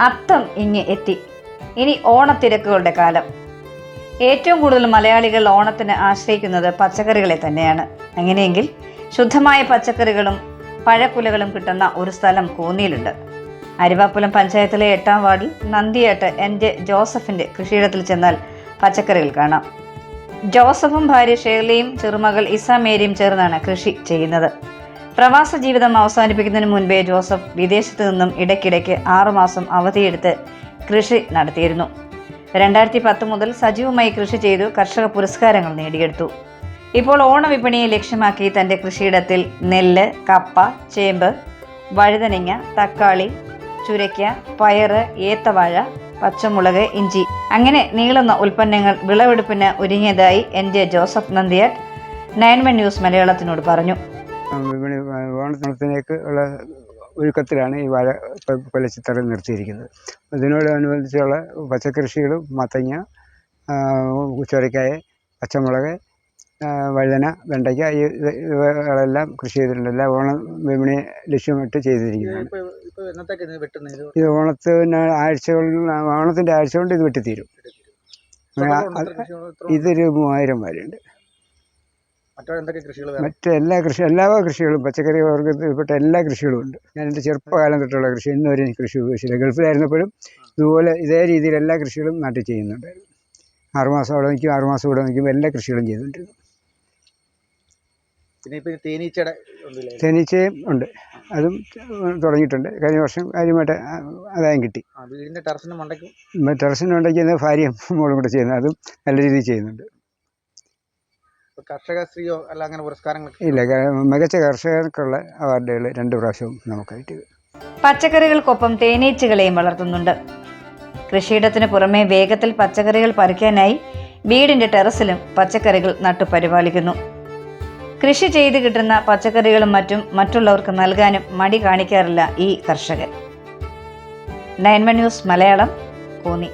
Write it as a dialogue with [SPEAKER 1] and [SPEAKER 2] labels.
[SPEAKER 1] അത്തം ഇങ്ങ് എത്തി. ഇനി ഓണത്തിരക്കുകളുടെ കാലം. ഏറ്റവും കൂടുതൽ മലയാളികൾ ഓണത്തിന് ആശ്രയിക്കുന്നത് പച്ചക്കറികളെ തന്നെയാണ്. അങ്ങനെയെങ്കിൽ ശുദ്ധമായ പച്ചക്കറികളും പഴക്കുലകളും കിട്ടുന്ന ഒരു സ്ഥലം കോന്നിയിലുണ്ട്. അരുവാപ്പുലം പഞ്ചായത്തിലെ എട്ടാം വാർഡിൽ നന്ദിയേട്ട് എൻ ജെ ജോസഫിന്റെ കൃഷിയിടത്തിൽ ചെന്നാൽ പച്ചക്കറികൾ കാണാം. ജോസഫും ഭാര്യ ഷേർലിയും ചെറുമകൾ ഇസാമേരിയും ചേർന്നാണ് കൃഷി ചെയ്യുന്നത്. പ്രവാസ ജീവിതം അവസാനിപ്പിക്കുന്നതിന് മുൻപേ ജോസഫ് വിദേശത്ത് നിന്നും ഇടയ്ക്കിടയ്ക്ക് ആറുമാസം അവധിയെടുത്ത് കൃഷി നടത്തിയിരുന്നു. രണ്ടായിരത്തി പത്ത് മുതൽ സജീവമായി കൃഷി ചെയ്തു കർഷക പുരസ്കാരങ്ങൾ നേടിയെടുത്തു. ഇപ്പോൾ ഓണവിപണിയെ ലക്ഷ്യമാക്കി തന്റെ കൃഷിയിടത്തിൽ നെല്ല് കപ്പ ചേമ്പ് വഴുതനങ്ങ തക്കാളി ചുരയ്ക്ക പയറ് ഏത്തവാഴ പച്ചമുളക് ഇഞ്ചി. അങ്ങനെ നീളുന്ന ഉൽപ്പന്നങ്ങൾ വിളവെടുപ്പിന് ഒരുങ്ങിയതായി എൻ. ജെ. ജോസഫ് നന്ദിയാട്ട് നയൻമൻ ന്യൂസ് മലയാളത്തിനോട് പറഞ്ഞു.
[SPEAKER 2] വിപണി ഓണത്തിനേക്ക് ഉള്ള ഒരുക്കത്തിലാണ് ഈ വാഴ കൊലച്ചിത്തറ നിർത്തിയിരിക്കുന്നത്. ഇതിനോടനുബന്ധിച്ചുള്ള പച്ചക്കൃഷികളും മത്തങ്ങ ചൊരക്കായ പച്ചമുളക് വഴുതന വെണ്ടയ്ക്ക ഈ ഇവകളെല്ലാം കൃഷി ചെയ്തിട്ടുണ്ട്. എല്ലാം ഓണം വിപണിയെ ലക്ഷ്യമിട്ട് ചെയ്തിരിക്കുന്നതാണ്.
[SPEAKER 3] എന്നത്തേക്ക് ഇത്
[SPEAKER 2] ഓണത്തിന് ആഴ്ചകളിൽ ഓണത്തിന്റെ ആഴ്ച കൊണ്ട് ഇത് വെട്ടിത്തീരും? ഇതൊരു മൂവായിരം വരെയുണ്ട്.
[SPEAKER 3] മറ്റോ
[SPEAKER 2] എല്ലാ കൃഷി എല്ലാ കൃഷികളും പച്ചക്കറി വർഗത്തിൽപ്പെട്ട എല്ലാ കൃഷികളും ഉണ്ട്. ഞാൻ എന്റെ ചെറുപ്പകാലം തൊട്ടുള്ള കൃഷി ഇന്ന് വരെ കൃഷി ഉപയോഗിച്ചില്ല. ഗൾഫിലായിരുന്നപ്പോഴും ഇതുപോലെ ഇതേ രീതിയിൽ എല്ലാ കൃഷികളും നാട്ടിൽ ചെയ്യുന്നുണ്ടായിരുന്നു. ആറുമാസം അവിടെ നിൽക്കും ആറുമാസം ഇവിടെ നിൽക്കും എല്ലാ കൃഷികളും ചെയ്തുകൊണ്ടിരുന്നു.
[SPEAKER 3] തേനീച്ചയുടെ
[SPEAKER 2] തേനീച്ചയും ഉണ്ട്. അതും തുടങ്ങിയിട്ടുണ്ട്. കഴിഞ്ഞ വർഷം കാര്യമായിട്ട് ആദായം കിട്ടി.
[SPEAKER 3] ടെറസിന് മണ്ടയ്ക്കും
[SPEAKER 2] ടെറസിനുണ്ടെങ്കിൽ ഭാര്യയും മോളും കൂടെ ചെയ്യുന്നത്. അതും നല്ല രീതിയിൽ ചെയ്യുന്നുണ്ട്.
[SPEAKER 3] കർഷക സ്ത്രീയോ അല്ല അങ്ങനെ പുരസ്കാരങ്ങളൊക്കെ
[SPEAKER 2] ഇല്ല മികച്ച കർഷകർക്കുള്ള അവാർഡുകൾ രണ്ട് പ്രാവശ്യവും നമുക്കായിട്ട്
[SPEAKER 1] പച്ചക്കറികൾക്കൊപ്പം തേനീച്ചകളെയും വളർത്തുന്നുണ്ട്. കൃഷിയിടത്തിന് പുറമെ വേഗത്തിൽ പച്ചക്കറികൾ പറിക്കാനായി വീടിന്റെ ടെറസിലും പച്ചക്കറികൾ നട്ടു പരിപാലിക്കുന്നു കൃഷി ചെയ്ത് കിട്ടുന്ന പച്ചക്കറികളും മറ്റും മറ്റുള്ളവർക്ക് നൽകാനും മടി കാണിക്കാറില്ല ഈ കർഷകൻ. നയൻമ ന്യൂസ് മലയാളം കോന്നി.